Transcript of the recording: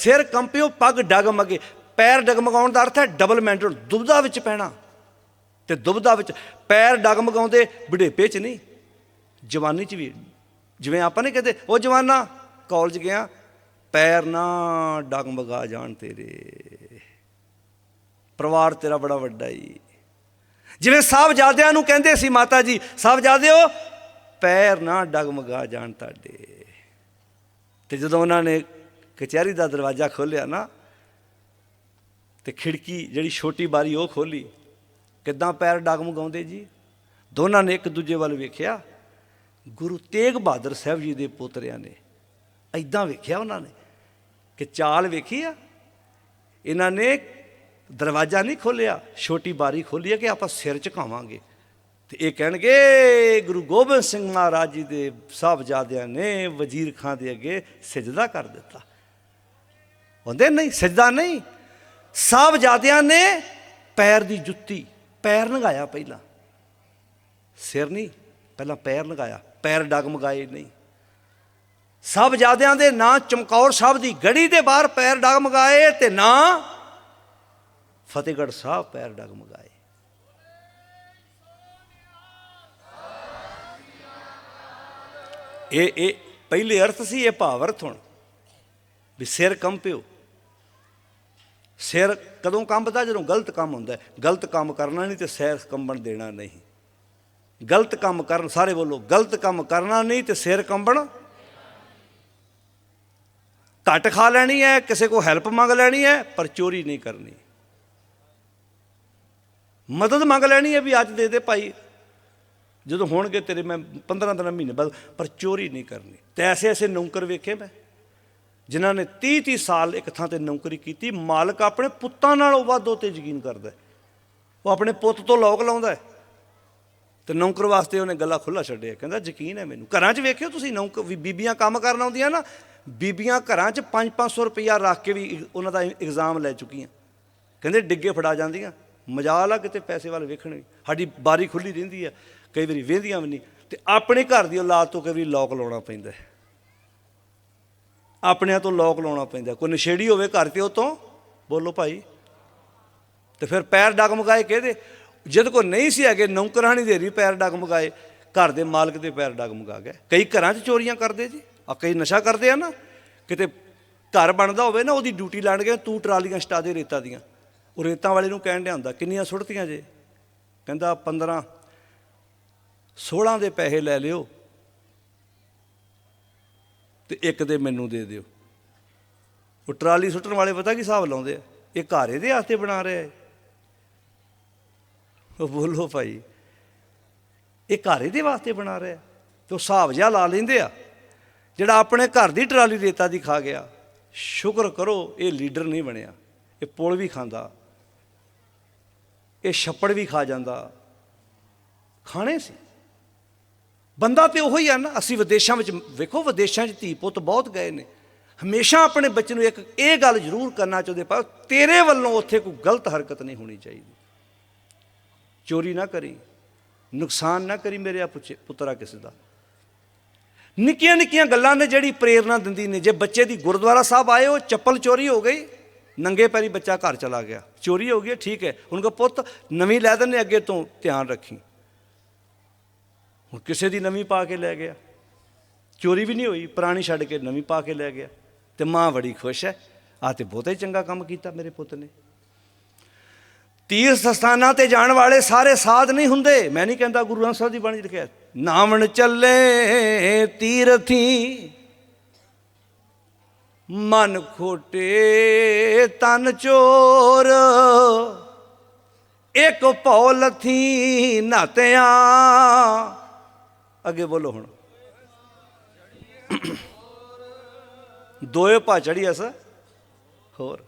ਸਿਰ ਕੰਪਿਓ, ਪੱਗ ਡਗਮਗੇ। ਪੈਰ ਡਗਮਗਾਉਣ ਦਾ ਅਰਥ ਹੈ ਡਬਲ ਮੈਂਟਲ ਦੁਬਦਾ ਵਿੱਚ ਪੈਣਾ। ਤੇ ਦੁਬਦਾ ਵਿੱਚ ਪੈਰ ਡਗਮਗਾਉਂਦੇ ਬੁਢੇਪੇ 'ਚ ਨਹੀਂ, ਜਵਾਨੀ 'ਚ ਵੀ। ਜਿਵੇਂ ਆਪਾਂ ਨੇ ਕਹਿੰਦੇ, ਉਹ ਜਵਾਨਾ ਕਾਲਜ ਗਿਆ, ਪੈਰ ਨਾ ਡਗਮਗਾ ਜਾਣ ਤੇਰੇ। ਪਰਿਵਾਰ ਤੇਰਾ ਬੜਾ ਵੱਡਾ ਈ। ਜਿਵੇਂ ਸਾਹਿਬਜ਼ਾਦਿਆਂ ਨੂੰ ਕਹਿੰਦੇ ਸੀ ਮਾਤਾ ਜੀ ਸਾਹਿਬਜ਼ਾਦਿਓ, ਪੈਰ ਨਾ ਡਗਮਗਾ ਜਾਣ ਤੁਹਾਡੇ। ਤੇ ਜਦੋਂ ਉਹਨਾਂ ਨੇ ਕਚਹਿਰੀ ਦਾ ਦਰਵਾਜ਼ਾ ਖੋਲ੍ਹਿਆ ਨਾ, ਤੇ ਖਿੜਕੀ ਜਿਹੜੀ ਛੋਟੀ ਬਾਰੀ ਉਹ ਖੋਲੀ ਕਿੱਦਾਂ ਪੈਰ ਡਗਮਗਾਉਂਦੇ ਜੀ? ਦੋਨਾਂ ਨੇ ਇੱਕ ਦੂਜੇ ਵੱਲ ਵੇਖਿਆ। ਗੁਰੂ ਤੇਗ ਬਹਾਦਰ ਸਾਹਿਬ ਜੀ ਦੇ ਪੋਤਰਿਆਂ ਨੇ। ਐਦਾਂ ਵੇਖਿਆ ਉਹਨਾਂ ਨੇ ਕਿ ਚਾਲ ਵੇਖੀ ਆ। ਇਹਨਾਂ ਨੇ ਦਰਵਾਜ਼ਾ ਨਹੀਂ ਖੋਲਿਆ ਛੋਟੀ ਬਾਰੀ ਖੋਲੀ ਹੈ ਕਿ ਆਪਾਂ ਸਿਰ ਝੁਕਾਵਾਂਗੇ। ਤੇ ਇਹ ਕਹਿਣਗੇ, ਗੁਰੂ ਗੋਬਿੰਦ ਸਿੰਘ ਮਹਾਰਾਜ ਜੀ ਦੇ ਸਾਹਿਬਜ਼ਾਦਿਆਂ ਨੇ ਵਜ਼ੀਰ ਖਾਂ ਦੇ ਅੱਗੇ ਸਜਦਾ ਕਰ ਦਿੱਤਾ। ਹੁੰਦੇ ਨਹੀਂ, ਸਜਦਾ ਨਹੀਂ। ਸਾਹਿਬਜ਼ਾਦਿਆਂ ਨੇ ਪੈਰ ਦੀ ਜੁੱਤੀ, ਪੈਰ ਨਗਾਇਆ ਪਹਿਲਾਂ। ਸਿਰ ਨਹੀਂ, ਪਹਿਲਾਂ ਪੈਰ ਨਗਾਇਆ। ਪੈਰ ਡਗਮਗਾਏ ਨਹੀਂ। ਸਭ ਜਾਦਿਆਂ ਦੇ ਨਾਂ ਚਮਕੌਰ ਸਾਹਿਬ ਦੀ ਗੜੀ ਦੇ ਬਾਹਰ ਪੈਰ ਡਗਮਗਾਏ ਤੇ ਨਾਂ ਫਤਿਹਗੜ੍ਹ ਸਾਹਿਬ ਪੈਰ ਡਗਮਗਾਏ। ਇਹ ਇਹ ਪਹਿਲੇ ਅਰਥ ਸੀ, ਇਹ ਭਾਵ ਅਰਥ ਹੁਣ। ਵੀ ਸਿਰ ਕੰਪਿਓ। ਸਿਰ ਕਦੋਂ ਕੰਬਦਾ? ਜਦੋਂ ਗਲਤ ਕੰਮ ਹੁੰਦਾ ਗਲਤ ਕੰਮ ਕਰਨਾ ਨਹੀਂ ਤੇ ਸਿਰ ਕੰਬਣ ਦੇਣਾ ਨਹੀਂ। ਗਲਤ ਕੰਮ ਕਰਨ, ਸਾਰੇ ਬੋਲੋ, ਗਲਤ ਕੰਮ ਕਰਨਾ ਨਹੀਂ ਤੇ ਸਿਰ ਕੰਬਣ। ਘੱਟ ਖਾ ਲੈਣੀ ਹੈ, ਕਿਸੇ ਕੋ ਹੈਲਪ ਮੰਗ ਲੈਣੀ ਹੈ, ਪਰ ਚੋਰੀ ਨਹੀਂ ਕਰਨੀ। ਮਦਦ ਮੰਗ ਲੈਣੀ ਹੈ ਵੀ ਅੱਜ ਦੇ ਦੇ ਭਾਈ। ਜਦੋਂ ਹੋਣਗੇ ਤੇਰੇ, ਮੈਂ 15 ਦਿਨ ਮਹੀਨੇ ਬਾਅਦ, ਪਰ ਚੋਰੀ ਨਹੀਂ ਕਰਨੀ। ਤੇ ਐਸੇ ਐਸੇ ਨੌਕਰ ਵੇਖੇ ਮੈਂ। ਜਿਨ੍ਹਾਂ ਨੇ 30 30 ਸਾਲ ਇੱਕ ਥਾਂ ਤੇ ਨੌਕਰੀ ਕੀਤੀ, ਮਾਲਕ ਆਪਣੇ ਪੁੱਤਾਂ ਨਾਲੋਂ ਵੱਧ ਉਹ ਤੇ ਯਕੀਨ ਕਰਦਾ ਉਹ ਆਪਣੇ ਪੁੱਤ ਤੋਂ ਲੋਕ ਲਾਉਂਦਾ ਹੈ। ਤੇ ਨੌਕਰ ਵਾਸਤੇ ਉਹਨੇ ਗੱਲਾਂ ਖੁੱਲਾ ਛੱਡਿਆ, ਕਹਿੰਦਾ, ਯਕੀਨ ਹੈ ਮੈਨੂੰ। ਘਰਾਂ 'ਚ ਵੇਖਿਓ ਤੁਸੀਂ ਨੌਕ, ਵੀ ਬੀਬੀਆਂ ਕੰਮ ਕਰਨ ਆਉਂਦੀਆਂ ਨਾ, ਬੀਬੀਆਂ ਘਰਾਂ 'ਚ 5-500 ਰੁਪਈਆ ਰੱਖ ਕੇ ਵੀ ਉਹਨਾਂ ਦਾ ਇਗਜ਼ਾਮ ਲੈ ਚੁੱਕੀਆਂ। ਕਹਿੰਦੇ, ਡਿੱਗੇ ਫੜਾ ਜਾਂਦੀਆਂ। ਮਜਾਲ ਆ ਕਿਤੇ ਪੈਸੇ ਵੱਲ ਵੇਖਣ ਵੀ। ਸਾਡੀ ਬਾਰੀ ਖੁੱਲੀ ਰਹਿੰਦੀ ਆ, ਕਈ ਵਾਰੀ ਵੇਂਦੀਆਂ ਵੀ ਨਹੀਂ। ਤੇ ਆਪਣੇ ਘਰ ਦੀ ਔਲਾਦ ਤੋਂ ਕਈ ਵਾਰੀ ਲੋਕ ਲਾਉਣਾ ਪੈਂਦਾ ਆਪਣਿਆਂ ਤੋਂ ਲੋਕ ਲਾਉਣਾ ਪੈਂਦਾ। ਕੋਈ ਨਸ਼ੇੜੀ ਹੋਵੇ ਘਰ ਤੇ ਉਹ ਤੋਂ, ਬੋਲੋ ਭਾਈ। ਤੇ ਫਿਰ ਪੈਰ ਡਗਮਗਾਏ ਕਿਹਦੇ? ਜਦ ਕੋ ਨਹੀਂ ਸੀ ਹੈਗੇ ਨੌਕਰਾਂ ਦੇ ਰਹੀ ਪੈਰ ਡਗਮਗਾਏ, ਘਰ ਦੇ ਮਾਲਕ ਦੇ ਪੈਰ ਡਗਮਗਾ ਗਏ। ਕਈ ਘਰਾਂ 'ਚ ਚੋਰੀਆਂ ਕਰਦੇ ਜੀ। ਆ ਕਈ ਨਸ਼ਾ ਕਰਦੇ ਆ ਨਾ। ਕਿਤੇ ਘਰ ਬਣਦਾ ਹੋਵੇ ਨਾ, ਉਹਦੀ ਡਿਊਟੀ ਲਾਣ ਗਏ, ਤੂੰ ਟਰਾਲੀਆਂ ਸਟਾ ਦੇ ਰੇਤਾ ਦੀਆਂ। ਉਹ ਰੇਤਾਂ ਵਾਲੇ ਨੂੰ ਕਹਿਣ ਡਿਆ ਹੁੰਦਾ, ਕਿੰਨੀਆਂ ਸੁੱਟਤੀਆਂ ਜੇ? ਕਹਿੰਦਾ 15 16 ਦੇ ਪੈਸੇ ਲੈ ਲਿਓ। ਤੇ ਇੱਕ ਦੇ ਮੈਨੂੰ ਦੇ ਦਿਓ। ਉਹ ਟਰਾਲੀ ਸੁੱਟਣ ਵਾਲੇ ਪਤਾ ਕੀ ਹਿਸਾਬ ਲਾਉਂਦੇ ਆ? ਇਹ ਘਰ ਇਹਦੇ ਵਾਸਤੇ ਬਣਾ ਰਿਹਾ ਹੈ ਉਹ ਬੋਲੋ ਭਾਈ, ਇਹ ਘਰ ਇਹਦੇ ਵਾਸਤੇ ਬਣਾ ਰਿਹਾ ਤੇ ਉਹ ਹਿਸਾਬ ਜਿਹਾ ਲਾ ਲੈਂਦੇ ਆ, ਜਿਹੜਾ ਆਪਣੇ ਘਰ ਦੀ ਟਰਾਲੀ ਰੇਤਾ ਦੀ ਖਾ ਗਿਆ। ਸ਼ੁਕਰ ਕਰੋ ਇਹ ਲੀਡਰ ਨਹੀਂ ਬਣਿਆ। ਇਹ ਪੁਲ ਵੀ ਖਾਂਦਾ। ਇਹ ਛੱਪੜ ਵੀ ਖਾ ਜਾਂਦਾ। ਖਾਣੇ ਸੀ। ਬੰਦਾ ਤੇ ਉਹੀ ਆ ਨਾ, ਅਸੀਂ ਵਿਦੇਸ਼ਾਂ ਵਿੱਚ, ਵੇਖੋ ਵਿਦੇਸ਼ਾਂ 'ਚ ਧੀ ਪੁੱਤ ਬਹੁਤ ਗਏ ਨੇ। ਹਮੇਸ਼ਾ ਆਪਣੇ ਬੱਚੇ ਨੂੰ ਇੱਕ ਇਹ ਗੱਲ ਜ਼ਰੂਰ ਕਰਨਾ ਚਾਹੁੰਦੇ ਪਰ ਤੇਰੇ ਵੱਲੋਂ ਉੱਥੇ ਕੋਈ ਗਲਤ ਹਰਕਤ ਨਹੀਂ ਹੋਣੀ ਚਾਹੀਦੀ। ਚੋਰੀ ਨਾ ਕਰੀ, ਨੁਕਸਾਨ ਨਾ ਕਰੀ ਮੇਰੇ ਆ ਪੁੱਛੇ, ਪੁੱਤਰਾ ਕਿਸੇ ਦਾ। ਨਿੱਕੀਆਂ ਨਿੱਕੀਆਂ ਗੱਲਾਂ ਨੇ ਜਿਹੜੀ ਪ੍ਰੇਰਣਾ ਦਿੰਦੀ ਨੇ, ਜੇ ਬੱਚੇ ਦੀ ਗੁਰਦੁਆਰਾ ਸਾਹਿਬ ਆਏ, ਉਹ ਚੱਪਲ ਚੋਰੀ ਹੋ ਗਈ, ਨੰਗੇ ਪੈਰੀ ਬੱਚਾ ਘਰ ਚਲਾ ਗਿਆ। ਚੋਰੀ ਹੋ ਗਈ, ਠੀਕ ਹੈ। ਹੁਣ ਕੋ ਪੁੱਤ, ਨਵੀਂ ਲੈ ਦਿੰਦੇ ਅੱਗੇ ਤੋਂ ਧਿਆਨ ਰੱਖੀ। ਹੁਣ ਕਿਸੇ ਦੀ ਨਵੀਂ ਪਾ ਕੇ ਲੈ ਗਿਆ। ਚੋਰੀ ਵੀ ਨਹੀਂ ਹੋਈ, ਪੁਰਾਣੀ ਛੱਡ ਕੇ ਨਵੀਂ ਪਾ ਕੇ ਲੈ ਗਿਆ। ਤੇ ਮਾਂ ਬੜੀ ਖੁਸ਼ ਹੈ ਆ ਤੇ ਬਹੁਤਾ ਹੀ ਚੰਗਾ ਕੰਮ ਕੀਤਾ ਮੇਰੇ ਪੁੱਤ ਨੇ। ਤੀਰਥ ਸਥਾਨਾਂ ਤੇ ਜਾਣ ਵਾਲੇ ਸਾਰੇ ਸਾਧ ਨਹੀਂ ਹੁੰਦੇ। ਮੈਂ ਨਹੀਂ ਕਹਿੰਦਾ ਗੁਰੂ ਗ੍ਰੰਥ ਸਾਹਿਬ ਦੀ ਬਾਣੀ ਲਿਖਿਆ। ਨਾਵਣ ਚੱਲੇ ਤੀਰਥੀ, ਮਨ ਖੋਟੇ ਤਨ ਚੋਰ। ਇੱਕ ਭੌ ਲਥੀ ਨਾਤਿਆਂ ਅੱਗੇ ਬੋਲੋ ਹੁਣ। ਦੋਏ ਭਾ ਚੜੀ ਅਸ ਹੋਰ।